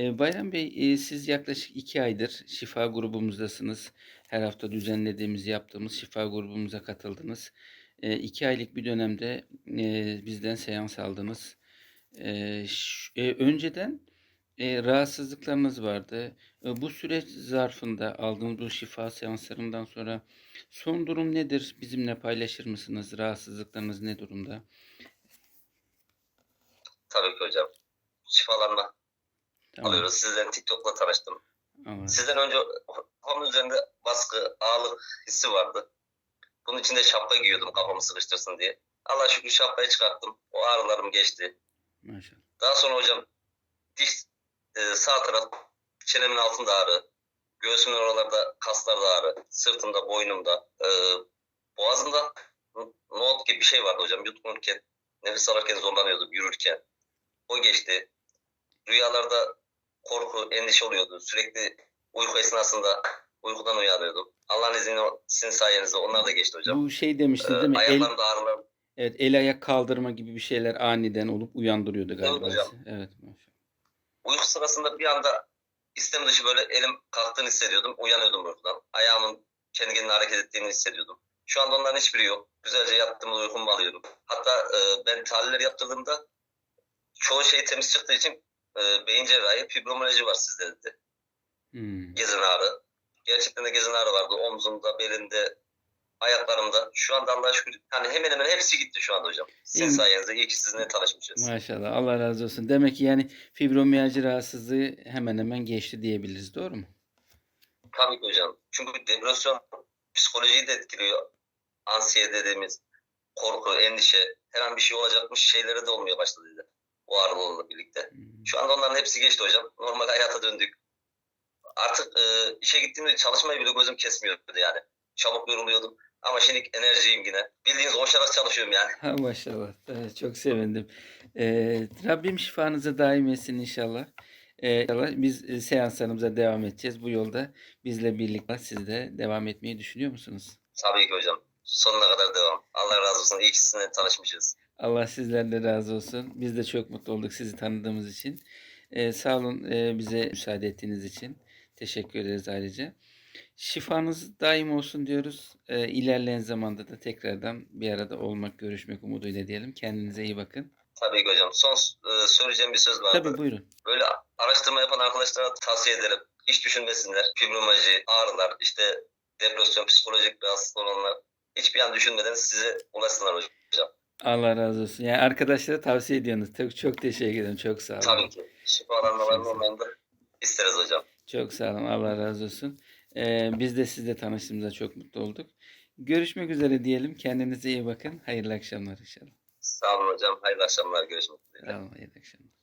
Bayram Bey, siz yaklaşık 2 aydır şifa grubumuzdasınız. Her hafta düzenlediğimiz, yaptığımız şifa grubumuza katıldınız. Eee, 2 aylık bir dönemde, bizden seans aldınız. Eee, önceden, eee, rahatsızlıklarınız vardı. Bu süreç zarfında aldığınız bu şifa seanslarından sonra son durum nedir? Bizimle paylaşır mısınız? Rahatsızlıklarınız ne durumda? Tabii ki hocam. Şifalanma Tamam. alıyoruz. Sizden TikTok'la tanıştım. Allah Sizden önce kafamın üzerinde baskı, ağırlık hissi vardı. Bunun için de şapka giyiyordum kafamı sıkıştırsın diye. Allah şükür şapkayı çıkarttım. O ağrılarım geçti. maşallah. Daha sonra hocam diş e, sağ taraf çenemin altında ağrı. Göğsümün oralarda kaslarda ağrı. Sırtımda, boynumda, e, boğazımda nohut gibi bir şey vardı hocam. Yutkunurken, nefes alırken zorlanıyordum yürürken. O geçti. Rüyalarda korku, endişe oluyordu. Sürekli uyku esnasında uykudan uyanıyordum. Allah'ın izniyle sizin sayenizde onlar da geçti hocam. Bu şey demiştiniz Ee, değil mi? El ayaklarımda ağrılar. Evet, el ayak kaldırma gibi bir şeyler aniden olup uyandırıyordu galiba hocam. sizi. Evet, maşallah. Uyku sırasında bir anda istem dışı böyle elim kalktığını hissediyordum. Uyanıyordum uykudan. Ayağımın kendi kendine hareket ettiğini hissediyordum. Şu anda onların hiçbiri yok. Güzelce yattığımda uykumu alıyorum. Hatta e, ben tahliller yaptırdığımda çoğu şey temiz çıktığı için e, beyin cerrahi fibromiyalji var sizde dedi. Hmm. Gezin ağrı. Gerçekten de gezin ağrı vardı. Omzumda, belinde, ayaklarımda. Şu anda Allah'a şükür hani hemen hemen hepsi gitti şu anda hocam. Sizin İyi. sayenizde iyi ki sizinle tanışmışız. Maşallah. Allah razı olsun. Demek ki yani fibromiyalji rahatsızlığı hemen hemen geçti diyebiliriz. Doğru mu? Tabii ki hocam. Çünkü depresyon psikolojiyi de etkiliyor. Ansiye dediğimiz korku, endişe, her an bir şey olacakmış şeyleri de olmaya başladı dedi. O ağrılarla birlikte. Hmm. Şu anda onların hepsi geçti hocam. Normal hayata döndük. Artık e, işe gittiğimde çalışmayı bile gözüm kesmiyordu yani. Çabuk yoruluyordum. Ama şimdi enerjiyim yine. Bildiğiniz koşarak çalışıyorum yani. Ha, maşallah. Evet, çok sevindim. Ee, Rabbim şifanızı daim etsin inşallah. Ee, inşallah biz e, seanslarımıza devam edeceğiz. Bu yolda bizle birlikte siz de devam etmeyi düşünüyor musunuz? Tabii ki hocam. Sonuna kadar devam. Allah razı olsun. İyi ki sizinle tanışmışız. Allah sizden de razı olsun. Biz de çok mutlu olduk sizi tanıdığımız için. Ee, sağ olun e, bize müsaade ettiğiniz için. Teşekkür ederiz ayrıca. Şifanız daim olsun diyoruz. Ee, ilerleyen zamanda da tekrardan bir arada olmak, görüşmek umuduyla diyelim. Kendinize iyi bakın. Tabii ki hocam. Son e, söyleyeceğim bir söz vardı. Tabii buyurun. Böyle araştırma yapan arkadaşlara tavsiye ederim. Hiç düşünmesinler. Fibromiyalji, ağrılar, işte depresyon, psikolojik rahatsızlık olanlar hiçbir an düşünmeden size ulaşsınlar hocam. Allah razı olsun. Yani arkadaşlara tavsiye ediyorsunuz. Çok, çok teşekkür ederim. Çok sağ olun. Tabii ki. Şifalanmaların olmayını da isteriz hocam. Çok sağ olun. Allah razı olsun. Ee, biz de sizle tanıştığımıza çok mutlu olduk. Görüşmek üzere diyelim. Kendinize iyi bakın. Hayırlı akşamlar inşallah. Sağ olun hocam. Hayırlı akşamlar. Görüşmek üzere. Sağ olun. Hayırlı akşamlar.